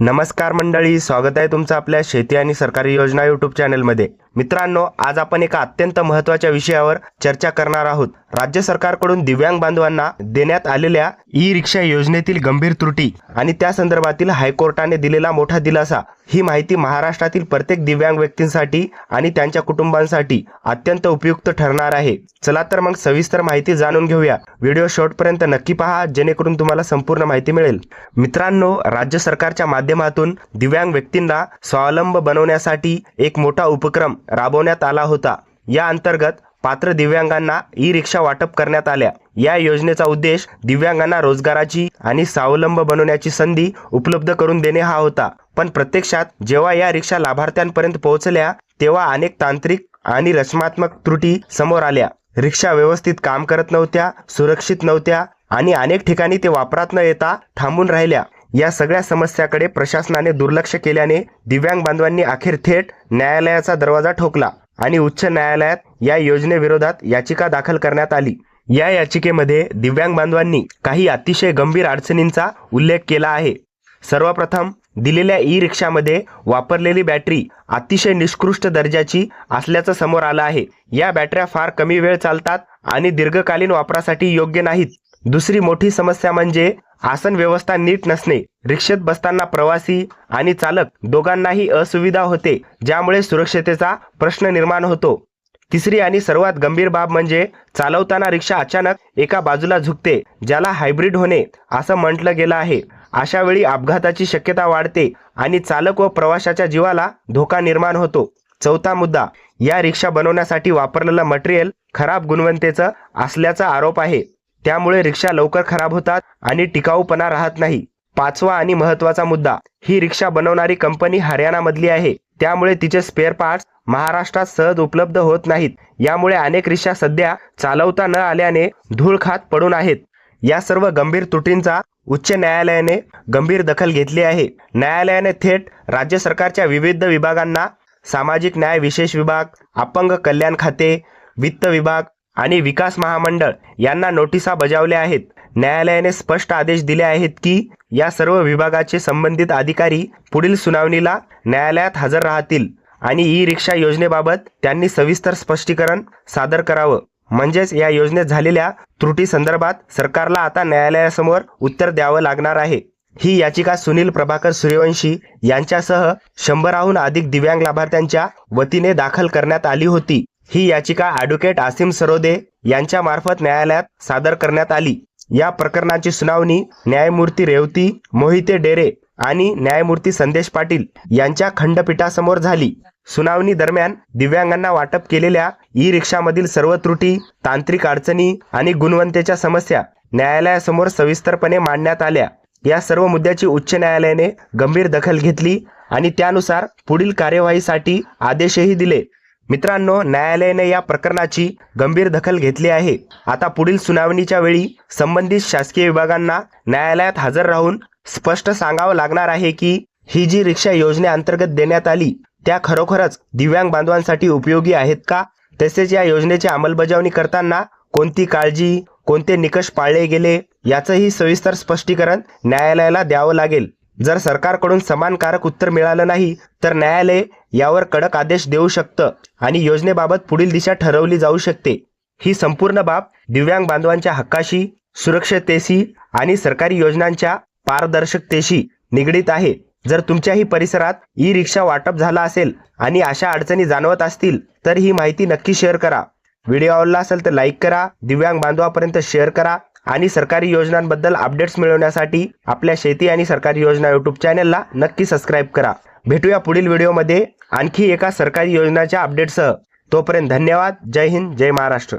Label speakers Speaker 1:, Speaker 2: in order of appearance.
Speaker 1: नमस्कार मंडळी स्वागत आहे तुमचं आपल्या शेती आणि सरकारी योजना यूट्यूब चॅनलमध्ये. मित्रांनो आज आपण एका अत्यंत महत्त्वाच्या विषयावर चर्चा करणार आहोत. राज्य सरकारकडून दिव्यांग बांधवांना देण्यात आलेल्या ई रिक्षा योजनेतील गंभीर त्रुटी. आणि त्या संदर्भातील हायकोर्टाने दिलेला मोठा दिलासा. ही माहिती महाराष्ट्रातील प्रत्येक दिव्यांग व्यक्तींसाठी आणि त्यांच्या कुटुंबांसाठी अत्यंत उपयुक्त ठरणार आहे. चला तर मग सविस्तर माहिती जाणून घेऊया. व्हिडिओ शेवटपर्यंत नक्की पहा जेणेकरून तुम्हाला संपूर्ण माहिती मिळेल. मित्रांनो राज्य सरकारच्या माध्यमातून दिव्यांग व्यक्तींना स्वावलंब बनवण्यासाठी एक मोठा उपक्रम राबवण्यात आला होता. या अंतर्गत पात्र दिव्यांगांना ई रिक्षा वाटप करण्यात आल्या. या योजनेचा उद्देश दिव्यांगांना रोजगाराची आणि स्वावलंब बनवण्याची संधी उपलब्ध करून देणे हा होता. पण प्रत्यक्षात जेव्हा या रिक्षा लाभार्थ्यांपर्यंत पोहोचल्या तेव्हा अनेक तांत्रिक आणि रचनात्मक त्रुटी समोर आल्या. रिक्षा व्यवस्थित काम करत नव्हत्या सुरक्षित नव्हत्या आणि अनेक ठिकाणी ते वापरात न येता थांबून राहिल्या. या सगळ्या समस्याकडे प्रशासनाने दुर्लक्ष केल्याने दिव्यांग बांधवांनी अखेर थेट न्यायालयाचा दरवाजा ठोकला. आणि उच्च न्यायालयात या योजनेविरोधात याचिका दाखल करण्यात आली. या याचिकेमध्ये दिव्यांग बांधवांनी काही अतिशय गंभीर अडचणींचा उल्लेख केला आहे. सर्वप्रथम दिलेल्या ई रिक्षामध्ये वापरलेली बॅटरी अतिशय निष्कृष्ट दर्जाची असल्याचं समोर आलं आहे. या बॅटऱ्या फार कमी वेळ चालतात आणि दीर्घकालीन वापरासाठी योग्य नाहीत. दुसरी मोठी समस्या म्हणजे आसन व्यवस्था नीट नसणे. रिक्षेत बसताना प्रवासी आणि चालक दोघांनाही असुविधा होते ज्यामुळे सुरक्षतेचा प्रश्न निर्माण होतो. तिसरी आणि सर्वात गंभीर बाब म्हणजे चालवताना रिक्षा अचानक एका बाजूला झुकते ज्याला हायब्रिड होणे असं म्हटलं गेलं आहे. अशा वेळी अपघाताची शक्यता वाढते आणि चालक व प्रवाशाच्या जीवाला धोका निर्माण होतो. चौथा मुद्दा या रिक्षा बनवण्यासाठी वापरलेलं मटेरियल खराब गुणवत्तेचं असल्याचा आरोप आहे. त्यामुळे रिक्षा लवकर खराब होतात आणि टिकाऊपणा राहत नाही. पाचवा आणि महत्त्वाचा मुद्दा ही रिक्षा बनवणारी कंपनी हरियाणामधली आहे. त्यामुळे तिचे स्पेअर पार्ट्स महाराष्ट्रात सहज उपलब्ध होत नाहीत. यामुळे अनेक रिक्षा सध्या चालवता न आल्याने धूळ खात पडून आहेत. या सर्व गंभीर त्रुटींचा उच्च न्यायालयाने गंभीर दखल घेतली आहे. न्यायालयाने थेट राज्य सरकारच्या विविध विभागांना सामाजिक न्याय विशेष विभाग अपंग कल्याण खाते वित्त विभाग आणि विकास महामंडळ यांना नोटिसा बजावल्या आहेत. न्यायालयाने स्पष्ट आदेश दिले आहेत की या सर्व विभागाचे संबंधित अधिकारी पुढील सुनावणीला न्यायालयात हजर राहतील आणि ई रिक्षा योजनेबाबत त्यांनी सविस्तर स्पष्टीकरण सादर करावं. म्हणजेच या योजनेत झालेल्या त्रुटी संदर्भात सरकारला आता न्यायालयासमोर उत्तर द्यावं लागणार आहे. ही याचिका सुनील प्रभाकर सूर्यवंशी यांच्यासह शंभराहून अधिक दिव्यांग लाभार्थ्यांच्या वतीने दाखल करण्यात आली होती. ही याचिका ॲडव्होकेट आसिम सरोदे यांच्यामार्फत न्यायालयात सादर करण्यात आली. या प्रकरणाची सुनावणी न्यायमूर्ती रेवती मोहिते डेरे आणि न्यायमूर्ती संदेश पाटील यांच्या खंडपीठासमोर झाली. सुनावणी दरम्यान दिव्यांगांना वाटप केलेल्या ई रिक्षामधील सर्व त्रुटी तांत्रिक अडचणी आणि गुणवत्तेच्या समस्या न्यायालयासमोर सविस्तरपणे मांडण्यात आल्या. या सर्व मुद्द्याची उच्च न्यायालयाने गंभीर दखल घेतली आणि त्यानुसार पुढील कार्यवाहीसाठी आदेशही दिले. मित्रांनो न्यायालयाने या प्रकरणाची गंभीर दखल घेतली आहे. आता पुढील सुनावणीच्या वेळी संबंधित शासकीय विभागांना न्यायालयात हजर राहून स्पष्ट सांगावं लागणार आहे की ही जी रिक्षा योजनेअंतर्गत देण्यात आली त्या खरोखरच दिव्यांग बांधवांसाठी उपयोगी आहेत का? तसेच या योजनेची अंमलबजावणी करताना कोणती काळजी कोणते निकष पाळले गेले याचंही सविस्तर स्पष्टीकरण न्यायालयाला द्यावं लागेल. जर सरकारकडून समानकारक उत्तर मिळालं नाही तर न्यायालय यावर कडक आदेश देऊ शकतं आणि योजनेबाबत पुढील दिशा ठरवली जाऊ शकते. ही संपूर्ण बाब दिव्यांग बांधवांच्या हक्काशी सुरक्षतेशी आणि सरकारी योजनांच्या पारदर्शकतेशी निगडीत आहे. जर तुमच्याही परिसरात ई रिक्षा वाटप झाला असेल आणि अशा अडचणी जाणवत असतील तर ही माहिती नक्की शेअर करा. व्हिडिओ आवडला असेल तर लाईक करा दिव्यांग बांधवापर्यंत शेअर करा आणि सरकारी योजनांबद्दल अपडेट्स मिळवण्यासाठी आपल्या शेती आणि सरकारी योजना यूट्यूब चॅनलला नक्की सबस्क्राईब करा. भेटूया पुढील व्हिडिओमध्ये आणखी एका सरकारी योजनाच्या अपडेटसह तोपर्यंत धन्यवाद. जय हिंद. जय महाराष्ट्र.